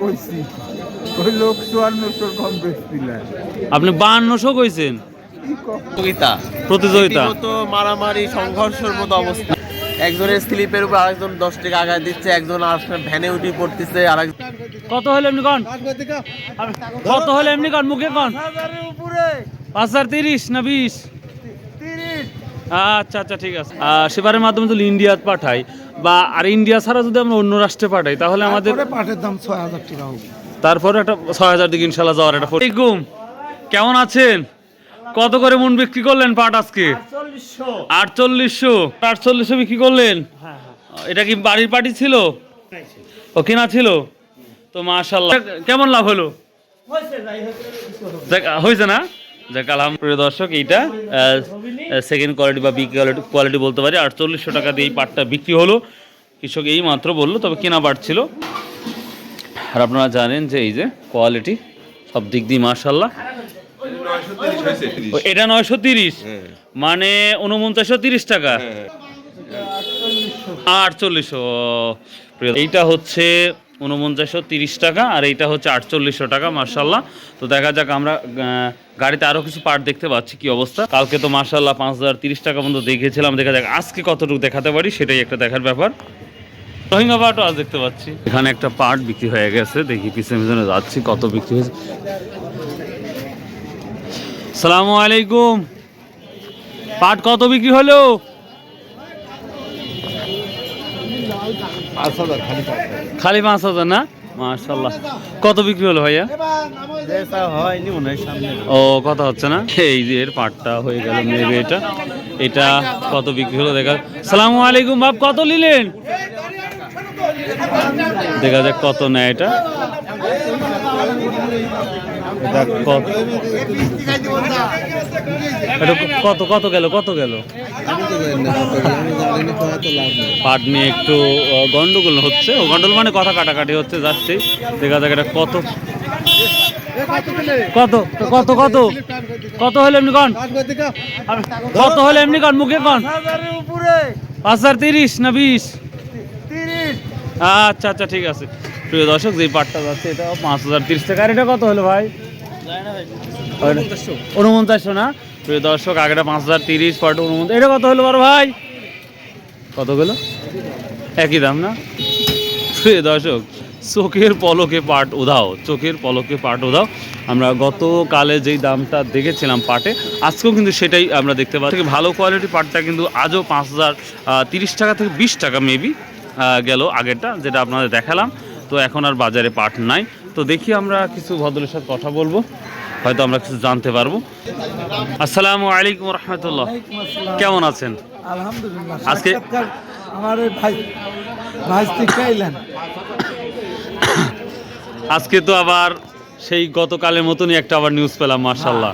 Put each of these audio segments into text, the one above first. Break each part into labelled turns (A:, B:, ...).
A: কইছি। ওই লোক চুয়ান্নশোর কম
B: আপনি বাহান্নশো কইছেন?
C: প্রতিযোগিতা।
B: প্রতিযোগিতা।
C: মারামারি সংঘর্ষের মতো অবস্থা। একজনের স্লিপের উপর আরেকজন দশ টাকা আগায় দিচ্ছে একজন আর ভ্যানে উঠে পড়তেছে আর
B: কত হলো এমনি কন? কত হলো এমনি কন? মুখে কন? পাঁচ হাজার তিরিশ না বিশ? আচ্ছা আচ্ছা ঠিক আছে। সেবারের মাধ্যমে যদি ইন্ডিয়াত পাঠাই বা আর ইন্ডিয়া ছাড়া যদি আমরা অন্য রাষ্ট্রে পাঠাই তাহলে আমাদের
A: পাটের দাম ছয় হাজার টাকা হবে।
B: তারপরে একটা ছয় হাজার দিকে ইনশাল্লাহ যাওয়ার একটা আলাইকুম কেমন আছেন? কত করে মন বিক্রি করলেন পাট আজকে? আটচল্লিশশো। আটচল্লিশশো? বিক্রি করলেন? এটা কি বাড়ির পাটি ছিল? ও কেনা ছিল? তো মাশাল্লাহ কেমন লাভ হলো? দেখ, হয়েছে না? যাক আলহামদুলিল্লাহ। দর্শক এইটা সেকেন্ড কোয়ালিটি বা বি কোয়ালিটি কোয়ালিটি বলতে পারি। আটচল্লিশশো টাকা দিয়ে এই পাটটা বিক্রি হলো। কৃষক এই মাত্র বলল তবে কেনা পাট ছিল আর আপনারা জানেন যে এই যে কোয়ালিটি সব দিক দিয়ে মার্শাল্লাহ এটা নয়শো তিরিশ। মানে উনপঞ্চাশশো তিরিশ টাকা। আটচল্লিশশো। এইটা হচ্ছে উনপঞ্চাশশো তিরিশ টাকা আর এইটা হচ্ছে আটচল্লিশশো টাকা মার্শাল্লাহ তো দেখা যাক আমরা গাড়িতে আরও কিছু পার্ট দেখতে পাচ্ছি কি অবস্থা। কালকে তো মার্শাল্লাহ পাঁচ হাজার তিরিশ টাকা পর্যন্ত দেখেছিলাম দেখা যাক আজকে কতটুকু দেখাতে পারি সেটাই একটা দেখার ব্যাপার। রোহিঙ্গা পাটও আজ দেখতে পাচ্ছি। এখানে একটা পার্ট বিক্রি হয়ে গেছে দেখি পিছনে পিছনে যাচ্ছি কত বিক্রি হয়েছে। সালামু আলাইকুম। পাট কত বিক্রি হলো
A: পাঁচ হাজার খালি
B: পাঁচ হাজার। না? মাশাল্লাহ কত বিক্রি হলো ভাইয়া? ও কথা হচ্ছে না? এই যে এর পাটটা হয়ে গেল নেবে এটা। এটা কত বিক্রি হলো দেখা সালাম আলাইকুম বাপ কত নিলেন? দেখা যাক কত নেয় এটা। কত? কত গেল কত গেল? পাট নিয়ে একটু গন্ডগোল হচ্ছে। গন্ডগোল মানে কথা কাটাকাটি হচ্ছে, যাচ্ছে। দেখা যাক এটা কত। কত কত কত? কত হলো এমনি কন? কত হলো এমনি কন? মুখে কন? পাঁচ হাজার তিরিশ না বিশ? আচ্ছা আচ্ছা ঠিক আছে। প্রিয় দর্শক যে পাটটা যাচ্ছে, এটা পাঁচ হাজার তিরিশ টাকা। আর এটা কত হলো ভাই? উনপঞ্চাশশো না? প্রিয় দর্শক, আগেটা পাঁচ হাজার তিরিশ পাট উনপঞ্চাশ। এটা কত হলো বড় ভাই? কত গেলো? একই দাম না? প্রিয় দর্শক, চোখের পলকে পাট উধাও, চোখের পলকে পাট উধাও। আমরা গতকালে যেই দামটা দেখেছিলাম পাটে, আজকেও কিন্তু সেটাই আমরা দেখতে পাচ্ছি। ভালো কোয়ালিটি পাটটা কিন্তু আজও পাঁচ হাজার তিরিশ টাকা থেকে বিশ টাকা মেবি গেল আগেরটা, যেটা আপনাদের দেখালাম। তো এখন আর বাজারে পাট নাই। তো দেখি আমরা কিছু ভদ্রের সাথে কথা বলব হয়তো আমরা কিছু জানতে পারব। আসসালামু আলাইকুম রহমতুল্লাহ। কেমন আছেন?
A: আলহামদুলিল্লাহ।
B: আজকে-
A: আমার ভাই ভাই
B: আজকে তো আবার সেই গতকালের মতনই একটা আবার নিউজ পেলাম মার্শাল্লাহ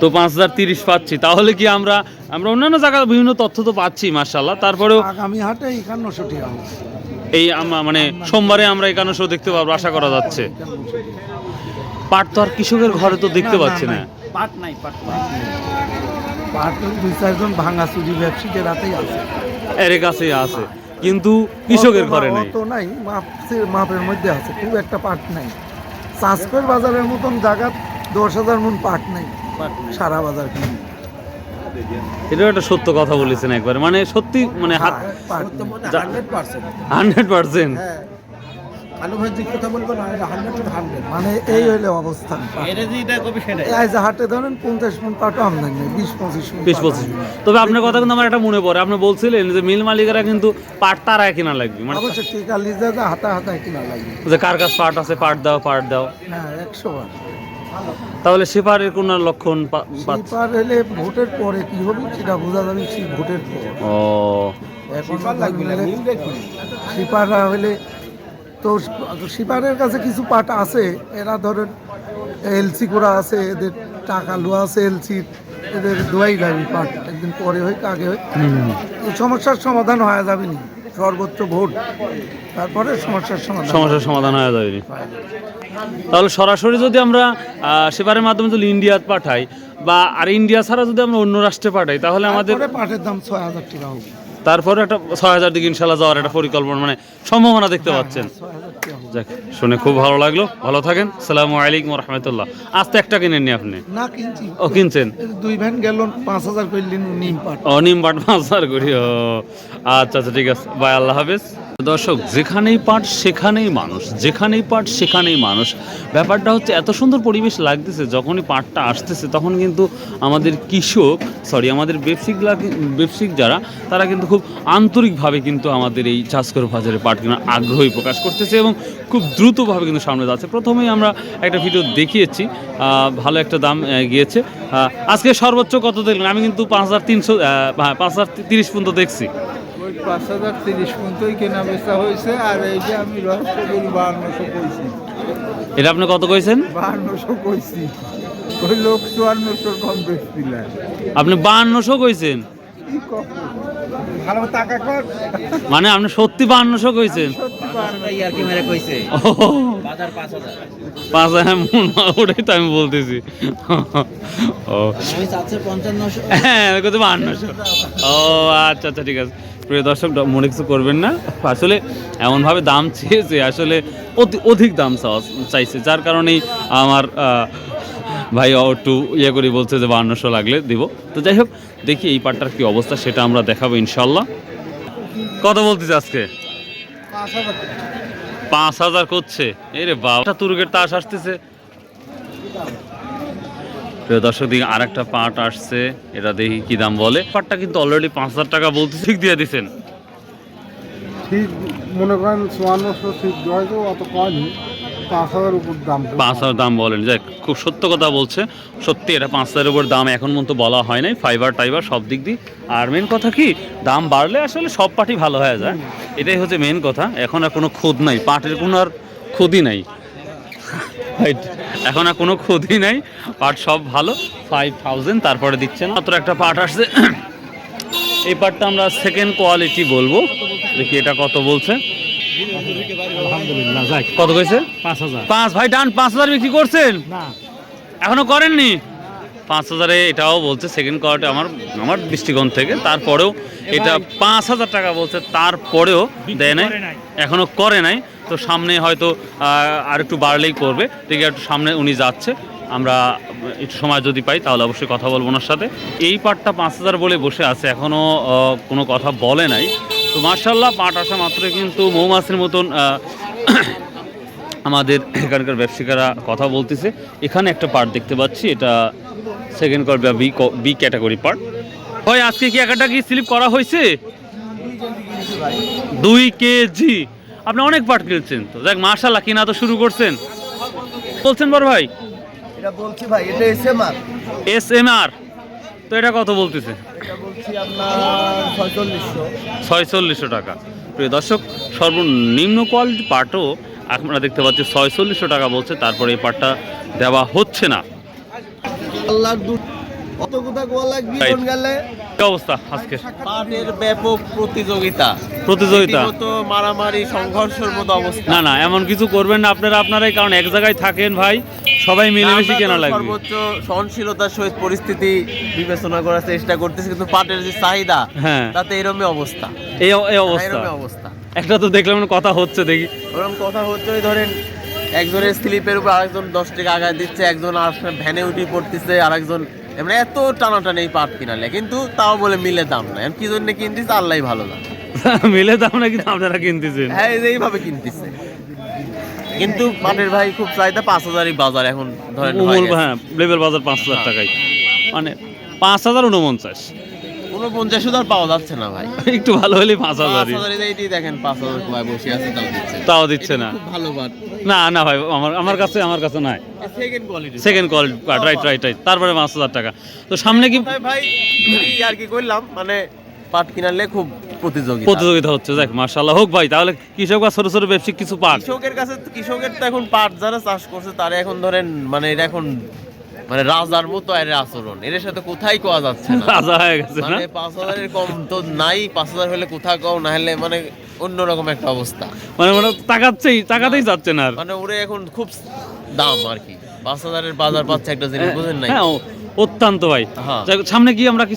B: তো পাঁচ হাজার তিরিশ পাচ্ছি। তাহলে কি আমরা আমরা অন্যান্য জায়গায় বিভিন্ন তথ্য তো পাচ্ছি মার্শাল্লাহ তারপরেও
A: আগামী হাটে
B: এই মানে সোমবারে আমরা এখানে শো দেখতে পাবো আশা করা যাচ্ছে। পাট তো আর কৃষকের ঘরে তো দেখতে পাচ্ছি না।
A: পাট নাই পাট পাট দুই চারজন ভাঙা চুরি ব্যবসায়ীদের হাতেই আছে।
B: এর কাছেই আছে কিন্তু কৃষকের ঘরে নেই।
A: তো নাই মাপ মাপের মধ্যে আছে খুব একটা পাট নাই। চাষকর বাজারের মতন জায়গা দশ হাজার মন পাট নাই। সারা বাজার কিনে।
B: এটা একটা সত্য কথা বলেছেন একবারে। মানে সত্যি মানে হাত
A: হান্ড্রেড পার্সেন্ট। হ্যাঁ। আলু ভাজির কথা বলব না এটা হান্ড্রেড হান্ড্রেড। মানে এই হইলে অবস্থান।
C: এটা যেটা কবি সেটাই।
A: এই যে হাটে ধরেন পঞ্চাশ মন পাটও আমদানি নেই বিশ পঁচিশ
B: বিশ পঁচিশ তবে আপনার কথা কিন্তু আমার একটা মনে পড়ে। আপনি বলছিলেন যে মিল মালিকেরা কিন্তু পাট কিনা লাগবে। মানে
A: অবশ্য টিকা লিজে যে হাতা কিনা লাগবে।
B: যে কার কাছে পাট আছে পাট দাও পাট দাও।
A: হ্যাঁ একশো বার।
B: তাহলে সেপারের কোন লক্ষণ?
A: স্লিপার হলে ভোটের পরে কি হবে সেটা বোঝা যাবে সেই ভোটের পর।
B: ও।
A: এখন সিপাররা হলে তো সিপারের কাছে কিছু পাট আছে এরা ধরেন এলসি করা আছে এদের টাকা লোয়া আছে এলসির এদের দোয়াই লাগবে পাট একদিন পরে হোক আগে হোক। সমস্যার সমাধান হয়ে যাবে না। সর্বোচ্চ ভোট তারপরে সমস্যার সমাধান
B: সমস্যার সমাধান হয়ে যাবে। তাহলে সরাসরি যদি আমরা সেবারের মাধ্যমে যদি ইন্ডিয়াত পাঠাই বা আর ইন্ডিয়া ছাড়া যদি আমরা অন্য রাষ্ট্রে পাঠাই তাহলে আমাদের
A: পাঠের পাটের দাম ছয় হাজার টাকা হবে।
B: তারপরে একটা ছয় হাজার দিকে ইনশাল্লাহ যাওয়ার একটা পরিকল্পনা মানে সম্ভাবনা দেখতে পাচ্ছেন।
A: হাজার।
B: যাক শুনে খুব ভালো লাগল। ভালো থাকেন। সালামু আলাইকুম রহমতুল্লাহ আজ তো একটা কিনেননি আপনি?
A: না কিনছি।
B: ও কিনছেন?
A: দুই ভ্যান গেল পাঁচ হাজার করলেন নিম পাট
B: ও নিম পাট মাছার করি ও। আচ্ছা আচ্ছা ঠিক আছে। বাই আল্লাহ হাফেজ। দর্শক যেখানেই পাট সেখানেই মানুষ। যেখানেই পাট সেখানেই মানুষ। ব্যাপারটা হচ্ছে এত সুন্দর পরিবেশ লাগতেছে যখনই পাটটা আসতেছে তখন কিন্তু আমাদের কৃষক সরি আমাদের ব্যবসায়িকরা ব্যবসায়িক যারা তারা কিন্তু খুব আন্তরিকভাবে কিন্তু আমাদের এই চাষকর বাজারে পাট কেনার আগ্রহী প্রকাশ করতেছে এবং খুব দ্রুতভাবে কিন্তু সামনে যাচ্ছে। প্রথমেই আমরা একটা ভিডিও দেখিয়েছি ভালো একটা দাম গিয়েছে। আজকে সর্বোচ্চ কত দেখলেন? আমি কিন্তু পাঁচ হাজার তিনশো পাঁচ হাজার তিরিশ পর্যন্ত দেখছি।
D: পাঁচ হাজার তিরিশ পর্যন্তই কেনা বেচা হয়েছে আর এই যে আমি রহস্য বাহান্নশো কইছি।
B: এটা আপনি কত কইছেন?
D: বাহান্নশো কইছি। ওই লোক চুয়ান্নশোর কম বেচছিল
B: আপনি বাহান্নশো কইছেন?
D: কি কখন ভালো টাকা কর।
B: মানে আপনি সত্যি বাহান্নশো কইছেন?
E: পাঁচ হাজার
B: মন ওটাই তো আমি বলতেছি। ও। হ্যাঁ বাহান্নশো। ও আচ্ছা আচ্ছা ঠিক আছে। প্রিয় দর্শক মনে কিছু করবেন না? আসলে এমনভাবে দাম চেয়েছে আসলে অতি- অধিক দাম চাইছে। যার কারণেই আমার ভাই একটু ইয়ে করে বলছে যে বাহান্নশো লাগলে দিব। তো যাই হোক দেখি এই পাটটার কি অবস্থা সেটা আমরা দেখাবো ইনশাল্লাহ। কথা বলতেছি আজকে? পাঁচ হাজার। করছে। এই রে বাবা তুরুকের তাস আসতেছে। প্রিয় দর্শক দিকে আর একটা পাট আসছে। এটা দেখি কি দাম বলে। পাটটা কিন্তু অলরেডি পাঁচ হাজার টাকা বলতে ঠিক দিয়ে দিচ্ছেন
D: ঠিক মনে করেন চুয়ান্নশো ঠিক হয়তো অত কয়নি পাঁচ হাজার দাম
B: বলেন। যাক, খুব সত্য কথা বলছে। সত্যি এটা পাঁচ হাজারের উপর দাম এখন পর্যন্ত বলা হয় নাই। ফাইবার, টাইবার, সব দিক দিয়ে। আর মেন কথা কি, দাম বাড়লে আসলে সব পাটি ভালো হয়ে যায়। এটাই হচ্ছে মেন কথা। এখন আর কোনো খোদ নাই। পাটের কোনো আর খোদই নাই. এখন আর কোনো খোদই নাই। পাট সব ভালো। ফাইভ থাউজেন্ড তারপরে দিচ্ছে না। মাত্র একটা পাট আসছে। এই পাটটা আমরা সেকেন্ড কোয়ালিটি বলব। দেখি এটা কত বলছে।
A: আলহামদুলিল্লাহ যাক।
B: কত কইছে?
A: পাঁচ হাজার।
B: পাঁচ ভাই ডান পাঁচ হাজার বিক্রি করছেন?
A: না।
B: এখনও করেননি? পাঁচ হাজারে এটাও বলছে সেকেন্ড কোয়ার্টে আমার আমার দৃষ্টিকোণ থেকে। তারপরেও এটা পাঁচ হাজার টাকা বলছে তারপরেও দেয় নাই এখনও করে নাই। তো সামনে হয়তো আর একটু বাড়লেই করবে। ঠিক একটু সামনে উনি যাচ্ছে। আমরা একটু সময় যদি পাই তাহলে অবশ্যই কথা বলব ওনার সাথে। এই পাটটা পাঁচ হাজার বলে বসে আছে এখনও আহ, কোনো কথা বলে নাই। তো মার্শাল্লাহ পাট আসা মাত্র কিন্তু মৌমাছির মতন আমাদের এখানকার ব্যবসায়িকরা কথা বলতেছে। এখানে একটা পার্ট দেখতে পাচ্ছি এটা সেকেন্ড কল বা বি ক্যাটাগরি পার্ট হয় আজকে কি একটা কি স্লিপ করা হয়েছে? দুই কেজি। আপনি অনেক পার্ট কিনছেন তো। দেখ মার্শাল্লাহ কিনা তো শুরু করছেন। বলছেন বড় ভাই?
C: এটা বলছি ভাই এটা এসে মার
B: এস এম আর তো এটা কত বলতেছে?
C: আপনার ছয়চল্লিশশো।
B: ছয়চল্লিশশো টাকা। প্রিয় দর্শক সর্বনিম্ন কোয়ালিটি পার্টও আমরা দেখতে পাচ্ছি ছয়চল্লিশশো টাকা বলছে তারপরে এই পাটটা দেওয়া হচ্ছে না।
C: আল্লাহর দুধ কত কোথা গোয়া লাগবে গেলে?
B: কি অবস্থা আজকে?
C: পাটের ব্যাপক প্রতিযোগিতা।
B: প্রতিযোগিতা?
C: মারামারি সংঘর্ষের মতো অবস্থা।
B: না না এমন কিছু করবেন না আপনারা আপনারাই কারণ এক জায়গায় থাকেন ভাই সবাই মিলেমিশে কেনা লাগবে।
C: সর্বোচ্চ সহনশীলতার সহিত পরিস্থিতি বিবেচনা করার চেষ্টা করতেছি কিন্তু পাটের যে চাহিদা
B: হ্যাঁ।
C: তাতে এরমই অবস্থা।
B: এই এই অবস্থা।
C: অবস্থা।
B: একটা তো দেখলাম কথা হচ্ছে দেখি।
C: ওরকম কথা হচ্ছে ওই ধরেন একজনের স্লিপের উপর আরেকজন দশ টাকা আগায় দিচ্ছে একজন আর ভ্যানে উঠে পড়তেছে আরেকজন মানে এত টানাটানি পাট কিনালে কিন্তু তাও বলে মিলে দাম না কি জন্য কিনতিস আল্লাহ ভালো দাম
B: মিলে দাম নাকি আপনারা কিনতেছেন
C: হ্যাঁ এইভাবে কিনতেছে। কিন্তু পাটের ভাই খুব চাহিদা পাঁচ হাজারই বাজার এখন ধরেন হয়ে
B: হ্যাঁ লেভেল বাজার পাঁচ হাজার টাকায়। মানে পাঁচ হাজার উনপঞ্চাশ
C: উনপঞ্চাশ হাজার পাওয়া যাচ্ছে না ভাই।
B: একটু ভালো হলে পাঁচ
C: হাজার দেখেন পাঁচ হাজার ভাই বসে আছে তাও দিচ্ছে।
B: তাও দিচ্ছে না।
C: ভালো পাট
B: না না ভাই আমার আমার কাছে আমার কাছে নাই।
C: Second quality
B: second quality right right right তারপরে পাঁচ হাজার টাকা। তো সামনে কি
C: ভাই আর কি করলাম মানে পাট কিনালে খুব প্রতিযোগিতা।
B: প্রতিযোগিতা হচ্ছে দেখ মার্শাল্লাহ হোক ভাই তাহলে কৃষক বা ছোট ছোট ব্যবসায়িক কিছু পাক
C: কৃষকের কাছে কৃষকের তো এখন পাট যারা চাষ করছে তারা এখন ধরেন মানে এটা এখন মানে রাজার মতো এর আচরণ। এর সাথে কোথায় কোয়া যাচ্ছে না?
B: রাজা হয়ে গেছে না?
C: মানে পাঁচ হাজারের কম তো নাই পাঁচ হাজার হলে কোথাও কম না হলে মানে অন্যরকম একটা অবস্থা।
B: মানে মানে তাকাচ্ছেই তাকাতেই যাচ্ছে না
C: মানে ওরে এখন খুব দাম আর কি। পাঁচ হাজারের বাজার পাচ্ছে একটা জিনিস বুঝেন নাই?
B: হ্যাঁ অত্যন্ত ভাই।
C: হ্যাঁ।
B: সামনে কি আমরা কি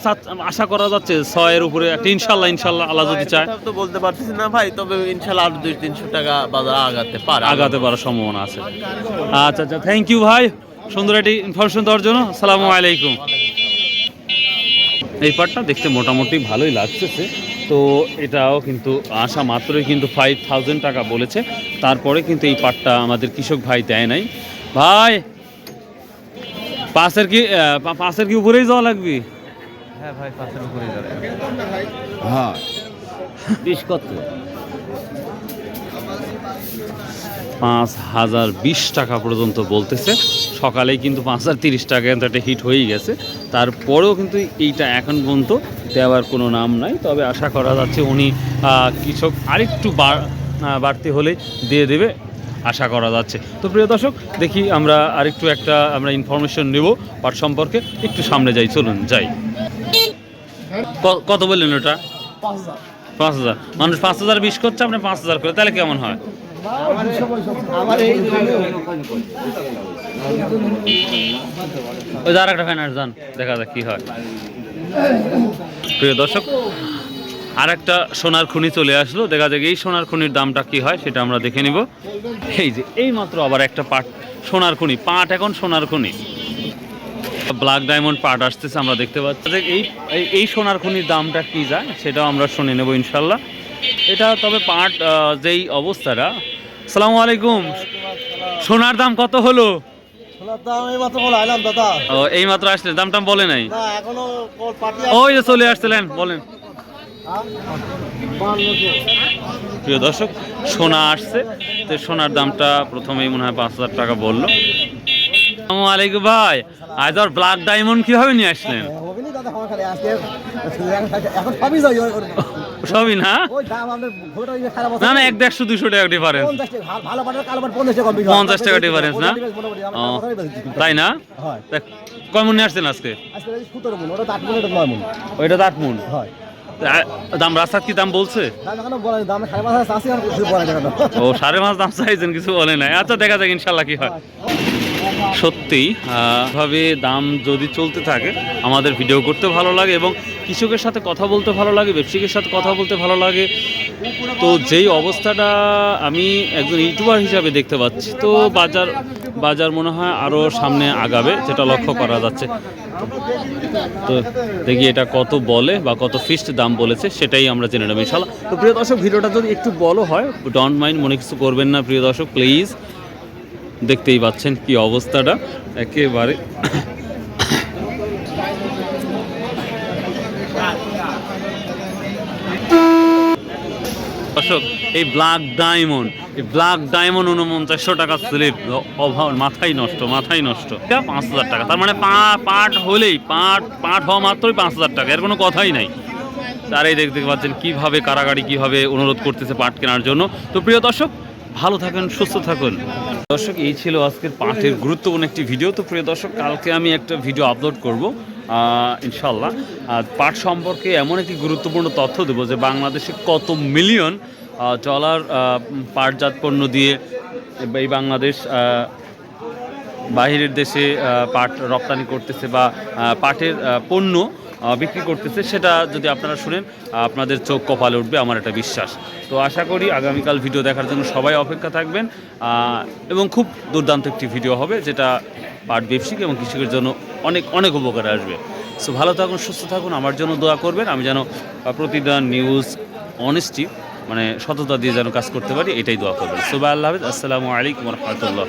B: আশা করা যাচ্ছে ছয়ের উপরে একটা ইনশাল্লাহ ইনশাল্লাহ আল্লাহ যদি চায়।
C: তো বলতে পারতেছি না ভাই তবে ইনশাল্লাহ আর দুই তিনশো টাকা বাজার আগাতে পারে।
B: আগাতে পারার সম্ভাবনা আছে। আচ্ছা আচ্ছা থ্যাংক ইউ ভাই। সুন্দর একটি ইনফরমেশন দেওয়ার জন্য সালামু আলাইকুম। এই পার্টটা দেখতে মোটামুটি ভালোই লাগতেছে। তো এটাও কিন্তু আসা মাত্রই কিন্তু ফাইভ থাউজেন্ড টাকা বলেছে। তারপরে কিন্তু এই পার্টটা আমাদের কৃষক ভাই দেয় নাই। ভাই পাশের কি পাশের কি উপরেই যাওয়া লাগবে?
E: হ্যাঁ ভাই পাঁচের উপরে যাবে
C: হ্যাঁ।
E: বিশ কত?
B: পাঁচ হাজার বিশ টাকা পর্যন্ত বলতেছে। সকালেই কিন্তু পাঁচ হাজার তিরিশ টাকা কিন্তু একটা হিট হয়েই গেছে। তারপরেও কিন্তু এইটা এখন পর্যন্ত দেওয়ার কোনো নাম নাই। তবে আশা করা যাচ্ছে উনি কৃষক আরেকটু বাড়- বাড়তি হলে দিয়ে দেবে আশা করা যাচ্ছে। তো প্রিয় দর্শক দেখি আমরা আরেকটু একটা আমরা ইনফরমেশন নেব পাট সম্পর্কে। একটু সামনে যাই চলুন যাই। কত বললেন ওটা? পাঁচ হাজার। মানুষ পাঁচ হাজার বিশ করছে আপনি পাঁচ হাজার করে তাহলে কেমন হয়? ওই আর একটা ফাইনান্স যান, দেখা যাক কি হয়। প্রিয় দর্শক আর সোনার খনি চলে আসলো। দেখা যাক এই সোনার খনির দামটা কি হয়, সেটা আমরা দেখে নিব। এই যে এই মাত্র আবার একটা পাট, সোনার খনি, পাট এখন সোনার খনি। ব্ল্যাক ডায়মন্ড পাট আসতেছে, আমরা দেখতে পাচ্ছি। এই- এই সোনার খনির দামটা কি যায়, সেটাও আমরা শুনে নেব ইনশাল্লাহ। এটা তবে পাট যেই অবস্থাটা সালামু আলাইকুম। সোনার দাম কত হলো? ও এই মাত্র আসলে দাম টাম বলে নাই? ওই যে চলে আসছিলেন বলেন। প্রিয় দর্শক সোনা আসছে তো সোনার দামটা প্রথমেই মনে হয় পাঁচ হাজার টাকা বলল। আসসালামু আলাইকুম ভাই আজ আর ব্ল্যাক ডায়মন্ড কীভাবে নিয়ে আসলেন?
D: এখন সবই
B: না? না না এক দেড়শো দুশো টাকা ডিফারেন্স
D: পঞ্চাশ টাকা বিক্রি হয়।
B: না? তাই না? কয় মন আসছেন আজকে? ওইটা তো আট মন দাম রাস্তার কি দাম বলছে? ও সাড়ে পাঁচ দাম চাইছেন কিছু বলে নাই। আচ্ছা দেখা যাক ইনশাল্লাহ কি হয়। সত্যি ভাবে দাম যদি চলতে থাকে, আমাদের ভিডিও করতে ভালো লাগে এবং কৃষকের সাথে কথা বলতে ভালো লাগে ব্যবসায়িকের সাথে কথা বলতে ভালো লাগে। তো যেই অবস্থাটা আমি একজন ইউটিউবার হিসাবে দেখতে পাচ্ছি, তো বাজার বাজার মনে হয় আরও সামনে আগাবে, যেটা লক্ষ্য করা যাচ্ছে। তো দেখি এটা কত বলে বা কত ফিক্সড দাম বলেছে, সেটাই আমরা জেনে নেব ইনশাল্লাহ তো প্রিয় দর্শক, ভিডিওটা যদি একটু বলো হয় ডোন্ট মাইন্ড মনে কিছু করবেন না, প্রিয় দর্শক প্লিজ দেখতেই পাচ্ছেন কি অবস্থাটা। একেবারে দর্শক, এই ব্ল্যাক ডায়মন্ড, এই ব্ল্যাক ডায়মন্ড উনপঞ্চাশশো টাকা স্লিপ। অভাব মাথায় নষ্ট মাথায় নষ্ট। পাঁচ হাজার টাকা। তার মানে পা পাট হলেই, পাট পাট হওয়া মাত্রই পাঁচ হাজার টাকা। এর কোনো কথাই নাই। তারাই দেখতে পাচ্ছেন কীভাবে কারাগারি কীভাবে অনুরোধ করতেছে পাট কেনার জন্য। তো প্রিয় দর্শক ভালো থাকুন, সুস্থ থাকুন। দর্শক, এই ছিল আজকের পাটের গুরুত্বপূর্ণ একটি ভিডিও। তো প্রিয় দর্শক, কালকে আমি একটা ভিডিও আপলোড করব। ইনশাল্লাহ আর পাট সম্পর্কে এমন একটি গুরুত্বপূর্ণ তথ্য দেবো যে বাংলাদেশে কত মিলিয়ন ডলার পাটজাত পণ্য দিয়ে এই বাংলাদেশ বাহিরের দেশে পাট রপ্তানি করতেছে বা পাটের পণ্য বিক্রি করতেছে, সেটা যদি আপনারা শুনেন আপনাদের চোখ কপালে উঠবে আমার একটা বিশ্বাস। তো আশা করি আগামীকাল ভিডিও দেখার জন্য সবাই অপেক্ষা থাকবেন এবং খুব দুর্দান্ত একটি ভিডিও হবে, যেটা পাট ব্যবসায়িক এবং কৃষকের জন্য অনেক অনেক উপকারে আসবে। সো ভালো থাকুন, সুস্থ থাকুন, আমার জন্য দোয়া করবেন, আমি যেন প্রতিদিন নিউজ অনেস্টি মানে সততা দিয়ে যেন কাজ করতে পারি, এটাই দোয়া করবেন। সুবাহ আল্লাহ আসসালামু আলাইকুম রহমতুল্লাহ।